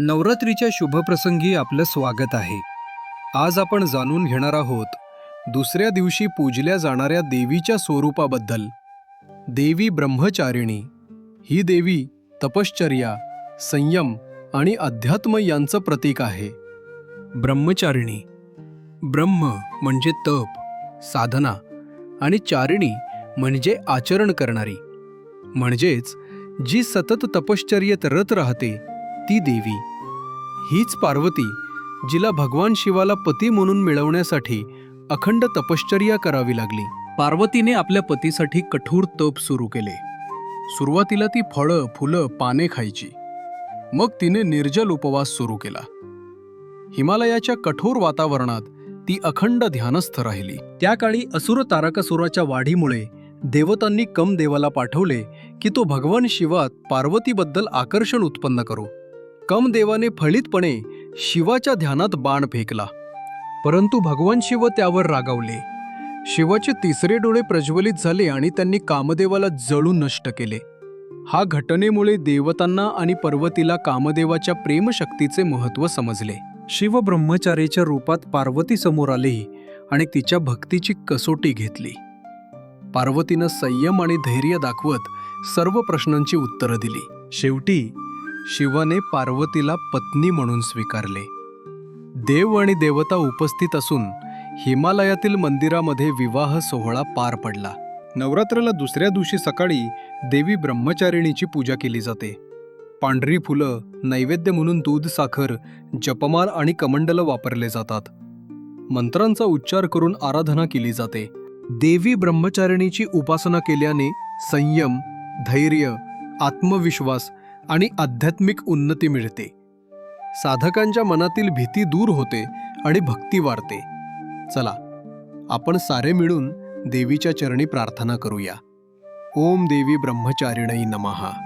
नवरात्रीच्या शुभप्रसंगी आपलं स्वागत आहे. आज आपण जाणून घेणार आहोत दुसऱ्या दिवशी पूजल्या जाणाऱ्या देवीच्या स्वरूपाबद्दल. देवी ब्रह्मचारिणी ही देवी तपश्चर्या संयम आणि अध्यात्म यांचं प्रतीक आहे. ब्रह्मचारिणी ब्रह्म म्हणजे तप साधना आणि चारिणी म्हणजे आचरण करणारी. म्हणजेच जी सतत तपश्चर्येत रत राहते ती देवी. हीच पार्वती जिला भगवान शिवाला पती म्हणून मिळवण्यासाठी अखंड तपश्चर्या करावी लागली. पार्वतीने आपल्या पतीसाठी कठोर तप सुरू केले. सुरुवातीला ती फळं फुलं पाने खायची. मग तिने निर्जल उपवास सुरू केला. हिमालयाच्या कठोर वातावरणात ती अखंड ध्यानस्थ राहिली. त्या काळी असुर तारकासुराच्या वाढीमुळे देवतांनी कम देवाला पाठवले की तो भगवान शिवात पार्वतीबद्दल आकर्षण उत्पन्न करो. कमदेवाने फळितपणे फळीतपणे शिवाच्या ध्यानात बाण फेकला. परंतु भगवान शिव त्यावर रागावले. शिवाचे तिसरे डोळे प्रज्वलित झाले आणि त्यांनी कामदेवाला जळून नष्ट केले. हा घटनेमुळे देवतांना आणि पर्वतीला कामदेवाच्या प्रेमशक्तीचे महत्त्व समजले. शिव ब्रह्मचारीच्या रूपात पार्वती समोर आले आणि तिच्या भक्तीची कसोटी घेतली. पार्वतीनं संयम आणि धैर्य दाखवत सर्व प्रश्नांची उत्तरं दिली. शेवटी शिवाने पार्वतीला पत्नी म्हणून स्वीकारले. देव आणि देवता उपस्थित असून हिमालयातील मंदिरामध्ये विवाह सोहळा पार पडला. नवरात्राला दुसऱ्या दिवशी सकाळी देवी ब्रह्मचारिणीची पूजा केली जाते. पांढरी फुलं नैवेद्य म्हणून दूध साखर जपमाल आणि कमंडलं वापरले जातात. मंत्रांचा उच्चार करून आराधना केली जाते. देवी ब्रह्मचारिणीची उपासना केल्याने संयम धैर्य आत्मविश्वास आणि आध्यात्मिक उन्नती मिळते. साधकांच्या मनातील भीती दूर होते आणि भक्ती वाढते. चला आपण सारे मिळून देवीच्या चरणी प्रार्थना करूया. ओम देवी ब्रह्मचारिणई नमहा